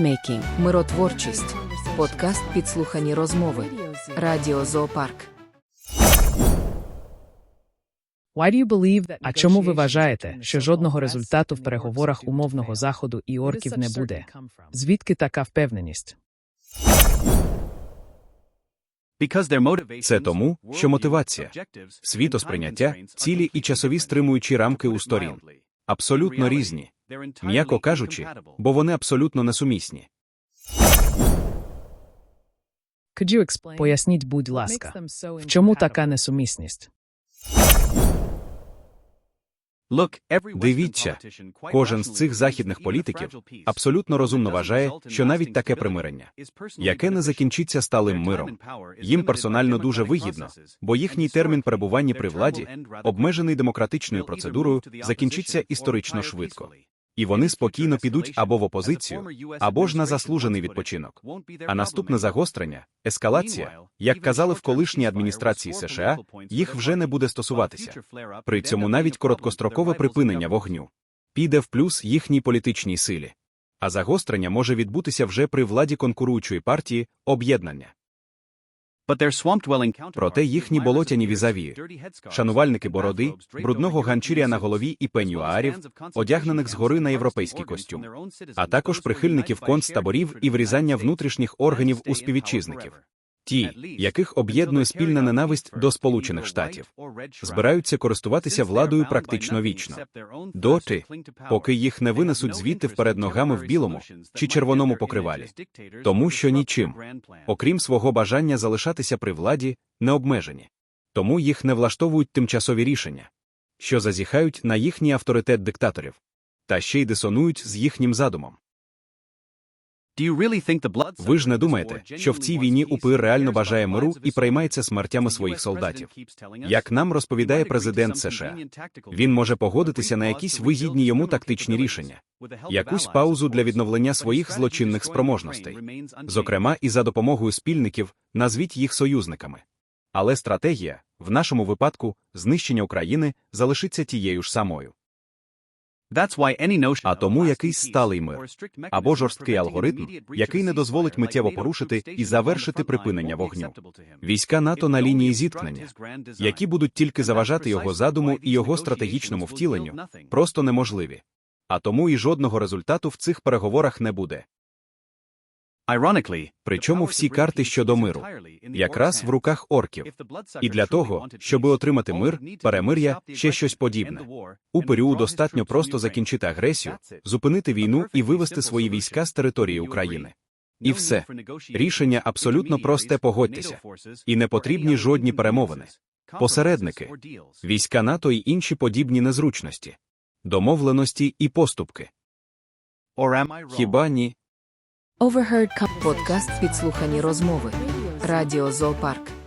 Peacemaking. Миротворчість. Подкаст Підслухані розмови. Радіо Зоопарк. А чому ви вважаєте, що жодного результату в переговорах умовного заходу і орків не буде? Звідки така впевненість? Це тому, що мотивація, світосприйняття, цілі і часові стримуючі рамки у сторін абсолютно різні, м'яко кажучи, бо вони абсолютно несумісні. Поясніть, будь ласка, в чому така несумісність? Дивіться, кожен з цих західних політиків абсолютно розумно вважає, що навіть таке примирення, яке не закінчиться сталим миром, їм персонально дуже вигідно, бо їхній термін перебування при владі, обмежений демократичною процедурою, закінчиться історично швидко. І вони спокійно підуть або в опозицію, або ж на заслужений відпочинок. А наступне загострення, ескалація, як казали в колишній адміністрації США, їх вже не буде стосуватися. При цьому навіть короткострокове припинення вогню піде в плюс їхній політичній силі. А загострення може відбутися вже при владі конкуруючої партії об'єднання. Проте їхні болотяні візаві, шанувальники бороди, брудного ганчір'я на голові і пенюарів, одягнених згори на європейський костюм, а також прихильників концтаборів і врізання внутрішніх органів у співвітчизників. Ті, яких об'єднує спільна ненависть до Сполучених Штатів, збираються користуватися владою практично вічно. Доти, поки їх не винесуть звідти вперед ногами в білому чи червоному покривалі. Тому що нічим, окрім свого бажання залишатися при владі, не обмежені. Тому їх не влаштовують тимчасові рішення, що зазіхають на їхній авторитет диктаторів, та ще й дисонують з їхнім задумом. Ви ж не думаєте, що в цій війні УПИ реально бажає миру і приймається смертями своїх солдатів? Як нам розповідає президент США, він може погодитися на якісь вигідні йому тактичні рішення, якусь паузу для відновлення своїх злочинних спроможностей, зокрема і за допомогою спільників, назвіть їх союзниками. Але стратегія, в нашому випадку, знищення України, залишиться тією ж самою. А тому якийсь сталий мир або жорсткий алгоритм, який не дозволить миттєво порушити і завершити припинення вогню. Війська НАТО на лінії зіткнення, які будуть тільки заважати його задуму і його стратегічному втіленню, просто неможливі. А тому і жодного результату в цих переговорах не буде. Причому всі карти щодо миру якраз в руках орків. І для того, щоби отримати мир, перемир'я, ще щось подібне. У Перу достатньо просто закінчити агресію, зупинити війну і вивести свої війська з території України. І все. Рішення абсолютно просте погодьтеся. І не потрібні жодні перемовини. Посередники, війська НАТО і інші подібні незручності, домовленості і поступки. Хіба ні? Overheard. Подкаст Підслухані розмови. Радіо Зоопарк.